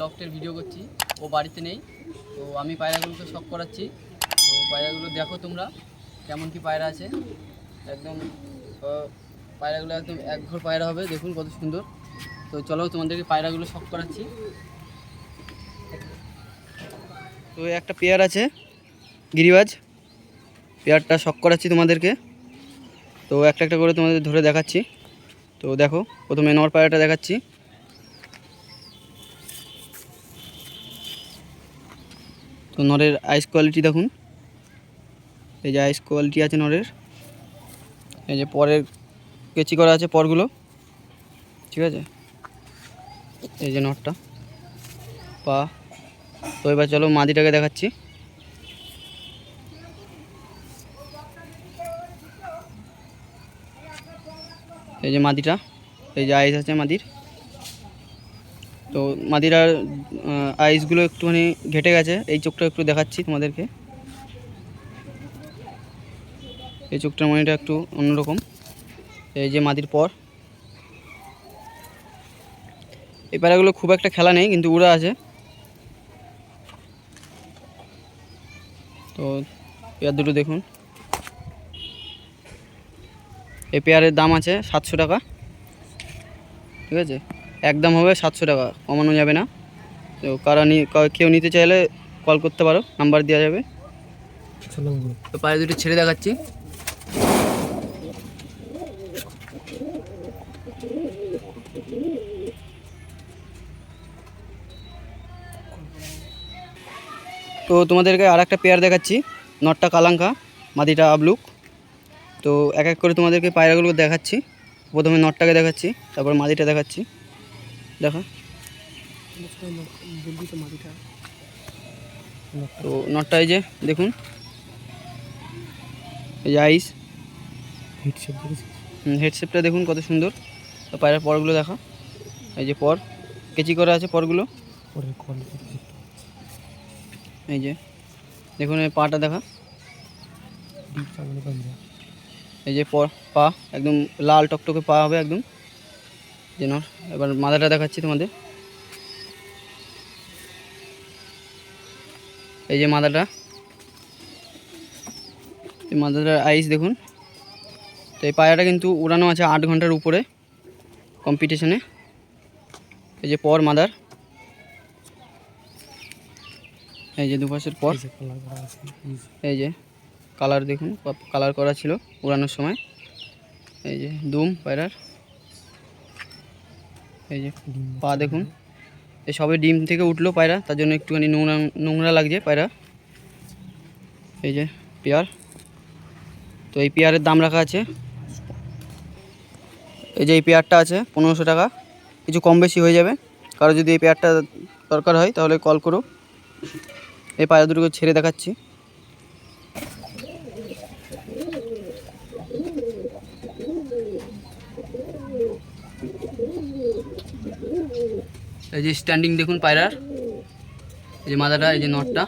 লফটের video করছি। ও বাড়িতে নেই, তো আমি পায়রাগুলোকে শখ করাচ্ছি। তো পায়রাগুলো দেখো তোমরা, কেমন কি পায়রা আছে। একদম পায়রাগুলো একদম এক ঘর পায়রা হবে, দেখুন কত সুন্দর। তো চলো তোমাদেরকে পায়রাগুলো শখ করাচ্ছি। তো একটা পেয়ার আছে, গিরিবাজ। পেয়ারটা শখ করাচ্ছি তোমাদেরকে। তো একটা একটা করে তোমাদের ধরে দেখাচ্ছি। তো দেখো, প্রথমে নর পায়রাটা দেখাচ্ছি। তো নরের আইস কোয়ালিটি দেখুন। এই যে আইস কোয়ালিটি আছে নরের। এই যে পরের কেচি করা আছে পরগুলো। ঠিক আছে? এই যে নটটা। পা। তো এবার চলো মাদিটাকে দেখাচ্ছি। এই যে মাদিটা। এই যে আইস আছে মাদির। তো মাদিরার আইসগুলো একটুখানি ঘেটে গেছে। এই চোখটা একটু দেখাচ্ছি তোমাদেরকে। এই চোখটার মনিটা একটু অন্যরকম। এই যে মাদির পর। এই প্যারাগুলো খুব একটা খেলা নেই, কিন্তু উড়া আছে। তো পেয়ার দুটো দেখুন। এই পেয়ারের দাম আছে সাতশো টাকা। ঠিক আছে? একদম হবে সাতশো টাকা কমানো যাবে না। তো কারা নি কা- কেউ নিতে চাইলে কল করতে পারো নাম্বার দেওয়া যাবে। তো পায়ে দুটো ছেড়ে দেখাচ্ছি। তো তোমাদেরকে আর একটা পেয়ার দেখাচ্ছি নটটা কালাঙ্কা মাদিটা আবলুক। তো এক এক করে তোমাদেরকে পায়রাগুলো দেখাচ্ছি প্রথমে নটটাকে দেখাচ্ছি তারপর মাদিটা দেখাচ্ছি। দেখো। তো নটটা এই যে, দেখুন। এই যে আইস হেডসেপটা দেখুন কত সুন্দর। তো পায়রার পরগুলো দেখা। এই যে পর। কেচি করা আছে পরগুলো। এই যে। দেখুন এই পাটা দেখা। এই যে পর, পা, একদম লাল টকটকে পা হবে একদম। যেন এবার মাথাটা দেখাচ্ছি তোমাদের। এই যে মাথাটা। এই মাথাটার আইস দেখুন। তো এই পায়াটা কিন্তু উড়ানো আছে আট ঘণ্টার উপরে কম্পিটিশনে এই যে পর মাদার এই যে দুপাশের পর। এই যে কালার দেখুন কালার করা ছিল উড়ানোর সময়। এই যে দুম পায়রার। এই যে পা দেখুন। এই সবে ডিম থেকে উঠল পায়রা তার জন্য একটুখানি নোংরা নোংরা লাগছে পায়রা। এই যে পেয়ার। তো এই পেয়ারের দাম রাখা আছে। এই যে এই পেয়ারটা আছে পনেরোশো টাকা। কিছু কম বেশি হয়ে যাবে। কারও যদি এই পেয়ারটা দরকার হয় তাহলে কল করো। এই পায়রা দুটোকে ছেড়ে দেখাচ্ছি। এই যে স্ট্যান্ডিং দেখুন পায়রার। এই যে মাদাটা এই যে নটটা।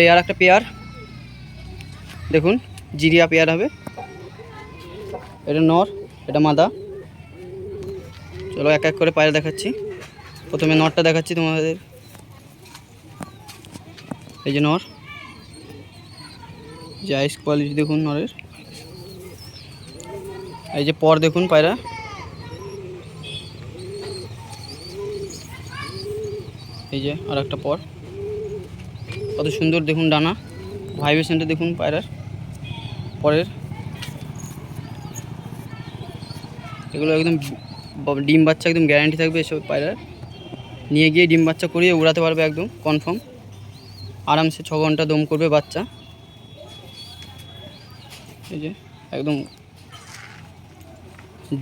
এই আর একটা পেয়ার। দেখুন, জিরিয়া পেয়ার হবে। এটা নর, এটা মাদা। চলো এক এক করে পায়রা দেখাচ্ছি। প্রথমে নরটা দেখাচ্ছি তোমাদের। এই যে নর। যে আইস কোয়ালিটি দেখুন নরের। এই যে পর দেখুন পায়রা। এই যে আর একটা পর। কত সুন্দর দেখুন ডানা। ভাইব্রেশনটা দেখুন পায়রার। পরের। এগুলো একদম ডিম বাচ্চা একদম গ্যারান্টি থাকবে এসব পায়রার। নিয়ে গিয়ে ডিম বাচ্চা করিয়ে উড়াতে পারবে একদম কনফার্ম আরামসে ছ ঘণ্টা দম করবে বাচ্চা। এই যে একদম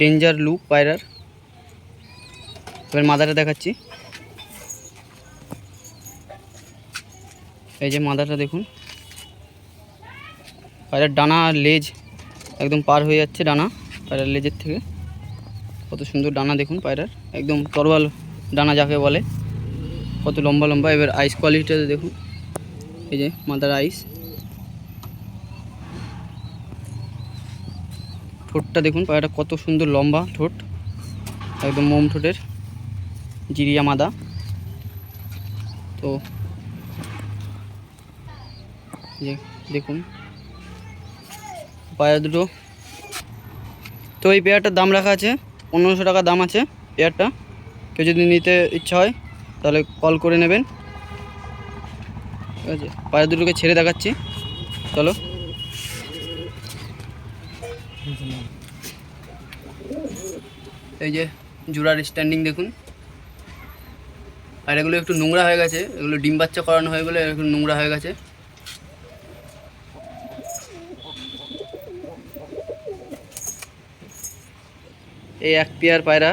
ডেঞ্জার লুক পায়রার এবার মাদাটা দেখাচ্ছি। এই যে মাদাটা দেখুন। পায়রার ডানা আর লেজ একদম পার হয়ে যাচ্ছে ডানা পায়রার লেজের থেকে। কত সুন্দর ডানা দেখুন পায়রার একদম তরোয়াল ডানা যাকে বলে। কত লম্বা লম্বা। এবার আইস কোয়ালিটিটা দেখুন। এই যে মাদার আইস ঠোঁটটা দেখুন, পায়রাটা কত সুন্দর লম্বা ঠোঁট, একদম মোম ঠোঁটের, জিরিয়া মাদা। তো দেখুন, পায়রা দুটো। তো এই পেয়ারটার দাম রাখা আছে, পনেরোশো টাকা দাম আছে পেয়ারটা। কেউ যদি নিতে ইচ্ছা হয়, তাহলে কল করে নেবেন। ঠিক আছে, পায়রা দুটোকে ছেড়ে দেখাচ্ছি। চলো। এই যে জোড়ার স্ট্যান্ডিং দেখুন। আর এগুলো একটু নোংরা হয়ে গেছে, এগুলো ডিম বাচ্চা করানো হয়ে গেলে একটু নোংরা হয়ে গেছে। এই এক পেয়ার পায়রা,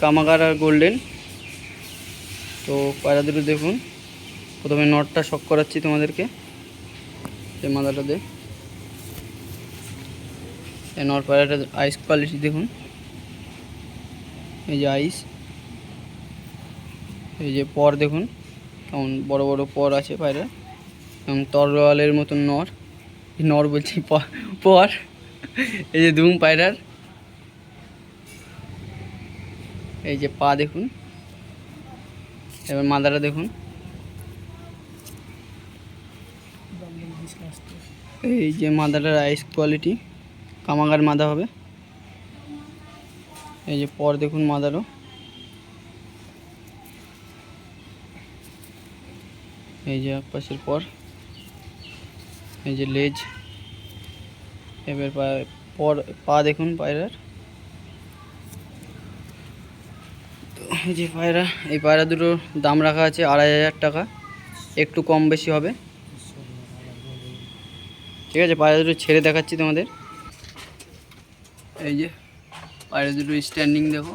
কামাগার আর গোল্ডেন। তো পায়রা দুটো দেখুন, প্রথমে নটটা শক করাচ্ছি তোমাদেরকে মাদাটাতে এই নট পায়রাটা আইস কোয়ালিটি দেখুন। এই যে আইস এই যে পর দেখুন, কেমন বড় বড় পর আছে পায়রা যেমন তরোয়ালের মতন নর। নর বলছি পর। এই যে ধুম পায়রার। এই যে পা দেখুন। এবার মাদাটা দেখুন। এই যে মাদাটার আইস কোয়ালিটি কামাগার মাদা হবে। এই যে পর দেখুন মাদারও। এই যে এক পাশের পর। এই যে লেজ। এবার পর, পা দেখুন পায়রার। তো এই যে পায়রা, এই পায়রা দুটোর দাম রাখা আছে আড়াই হাজার টাকা। একটু কম বেশি হবে। ঠিক আছে, পায়রা দুটো ছেড়ে দেখাচ্ছি তোমাদের। এই যে পায়রা দুটো স্ট্যান্ডিং দেখো।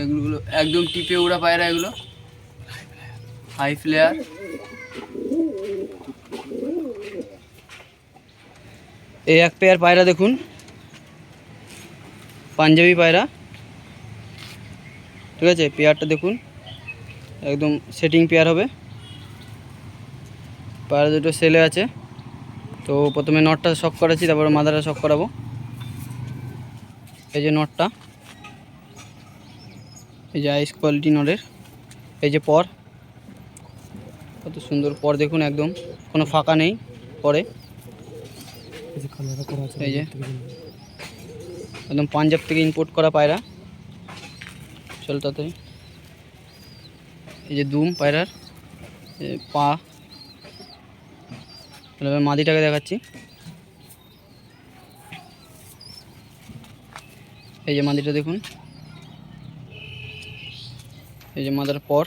এগুলো একদম টিপে উড়া পায়রা এগুলো। হাই ফ্লেয়ার এই এক পেয়ার পায়রা দেখুন। পাঞ্জাবি পায়রা। ঠিক আছে পেয়ারটা দেখুন। একদম সেটিং পেয়ার হবে। পায়রা দুটো সেলে আছে। তো প্রথমে নটটা শক করাচ্ছি, তারপরে মাথাটা শক করাবো। এই যে নটটা, এই যে আইস কোয়ালিটি নটের, এই যে পর। কত সুন্দর পর দেখুন একদম, কোনো ফাঁকা নেই পরে। এই যে, একদম পাঞ্জাব থেকে ইম্পোর্ট করা পায়রা। চল তাতে এই যে দুম পায়রার, এই এবার মাদিটাকে দেখাচ্ছি। এই যে মাদিটা দেখুন। এই যে মাদার পর।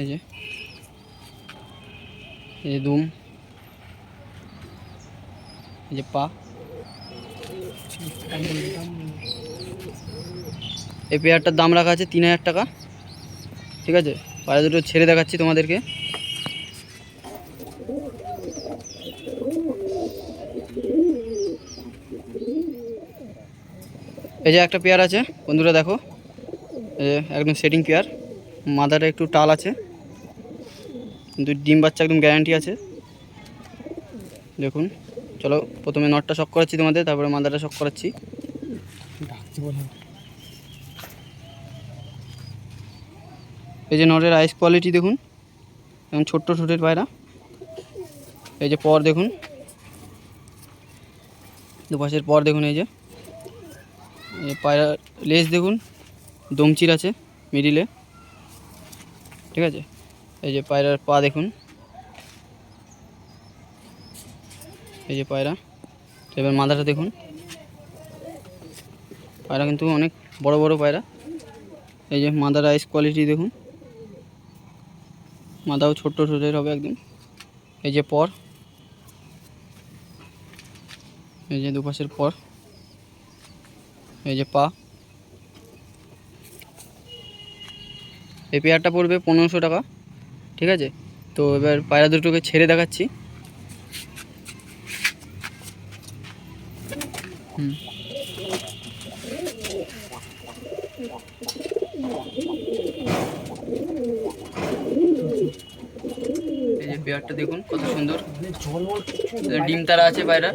এই যে। এই যে দুম। এই যে পা। এই পেয়ারটার দাম রাখা আছে তিন হাজার টাকা। ঠিক আছে? পায়রা দুটো ছেড়ে দেখাচ্ছি তোমাদেরকে। এই যে একটা পেয়ার আছে, বন্ধুরা দেখো। একদম সেটিং পেয়ার। মাদারে একটু টাল আছে। কিন্তু ডিম বাচ্চা একদম গ্যারান্টি আছে। দেখুন, চলো প্রথমে নটটা শক করাচ্ছি তোমাদের, তারপরে মাদারটা শক করাচ্ছি। এই যে নটের আইস কোয়ালিটি দেখুন, এবং ছোট্ট ঠোঁটের পায়রা। এই যে পর দেখুন, দুপাশের পর দেখুন এই যে। পায়রা লেজ দেখুন, দমচির আছে মিডিলে ঠিক আছে? এই যে পায়রার পা দেখুন। এই যে পায়রা এবার মাথাটা দেখুন। পায়রা কিন্তু অনেক বড় বড় পায়রা। এই যে মাদার আইস কোয়ালিটি দেখুন। মাদাও ছোট্ট ছোটের হবে একদম এই যে পর। এই যে দুপাশের পর। এই যে পা। এই পেয়ারটা পড়বে পনেরোশো টাকা, ঠিক আছে? তো এবার পায়রা দুটোকে ছেড়ে দেখাচ্ছি। হুম। এই যে বিয়ারটা দেখুন কত সুন্দর। ডিম তারা আছে বাইরে।